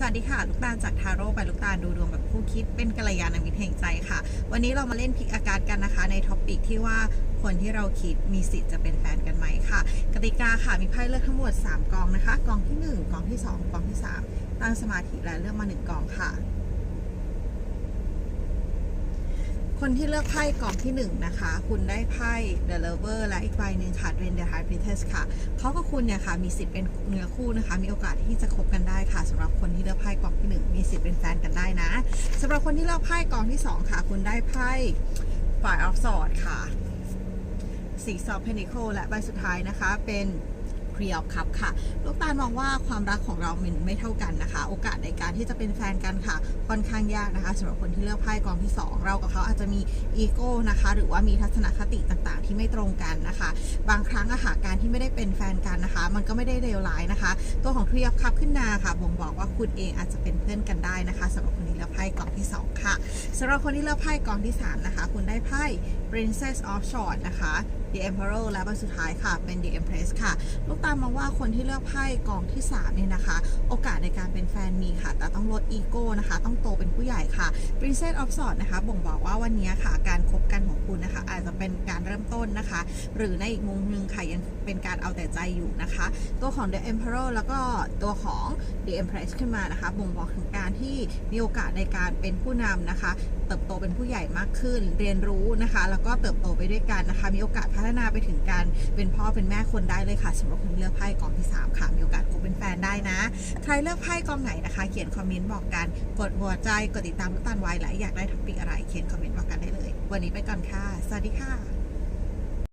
สวัสดีค่ะ ลูกตาลจากทาโร่ไปลูกตาลดูดวงแบบคู่คิดเป็นกัลยาณมิตรแห่งใจค่ะ วันนี้เรามาเล่นพิกอากาศกันนะคะ ในท็อปิกที่ว่าคนที่เราคิดมีสิทธิ์จะเป็นแฟนกันไหมค่ะ กติกาค่ะมีไพ่เลือกทั้งหมด 3 กองนะคะ กองที่ 1 กองที่ 2 กองที่ 3 ตั้งสมาธิและเลือกมา 1 กองค่ะ คนที่เลือกไพ่กล่องที่1นะคะ คุณได้ไพ่ The Lover และอีกใบหนึ่งค่ะ Drain the Heart Princess ค่ะเขากับคุณเนี่ยค่ะ มีสิทธิ์เป็นเนื้อคู่นะคะ มีโอกาสที่จะคบกันได้ค่ะสำหรับคนที่เลือกไพ่กล่องที่ 1 มีสิทธิ์เป็นแฟนกันได้นะสำหรับคนที่เลือกไพ่กล่องที่ 2 ค่ะ คุณได้ไพ่ Five of Swords ค่ะสีซอฟเพนิโคและใบสุดท้ายนะคะเป็น ครีออฟคัพค่ะ ลูกตาลมองว่าความรักของเรามันไม่เท่ากันนะคะ โอกาสในการที่จะเป็นแฟนกันค่ะ ค่อนข้างยากนะคะสำหรับคนที่เลือกไพ่กองที่ 2 เรากับเขาอาจจะมีอีโก้นะคะ หรือว่ามีทัศนคติต่างๆ ที่ไม่ตรงกันนะคะ บางครั้งอะค่ะการที่ไม่ได้เป็นแฟนกันนะคะ มันก็ไม่ได้เลวร้ายนะคะ ตัวของทรีออฟคัพขึ้นมาค่ะบ่งบอกว่าคุณเองอาจจะเป็นเพื่อนกันได้นะคะสำหรับคนที่เลือกไพ่กองที่ 2 ค่ะสำหรับคนที่เลือกไพ่กองที่3นะคะคุณได้ไพ่ Princess of Swords นะคะ The Emperor และใบสุดท้ายค่ะ เป็น The Empress ค่ะ ลูกตามมองว่าคนที่เลือกไพ่กองที่ 3 เนี่ยนะคะ โอกาสในการเป็นแฟนมีค่ะ แต่ต้องลดอีโก้นะคะ ต้องโตเป็นผู้ใหญ่ค่ะ Princess of Swords นะคะ บ่งบอกว่าวันนี้ค่ะ การคบกันของคุณนะคะ จะเป็นการเริ่มต้นนะคะ หรือในอีกมุมหนึ่งค่ะยังเป็นการเอาแต่ใจอยู่นะคะ ตัวของ The Emperor แล้วก็ตัวของ The Empress ขึ้นมานะคะ บ่งบอกถึงการที่มีโอกาสในการเป็นผู้นำนะคะ เติบโตเป็นผู้ใหญ่มากขึ้น เรียนรู้นะคะ แล้วก็เติบโตไปด้วยกันนะคะ มีโอกาสพัฒนาไปถึงการเป็นพ่อเป็นแม่คนได้เลยค่ะสำหรับคนเลือกไพ่กองที่ 3 ค่ะ มีโอกาสคบเป็นแฟนได้นะ ใครเลือกไพ่กองไหนนะคะ เขียนคอมเมนต์บอกกัน กดหัวใจ กดติดตามลูกตาลไว้และอยากได้ท็อปิกอะไร เขียนคอมเมนต์บอกกันได้ วันนี้ไปก่อนค่ะ สวัสดีค่ะ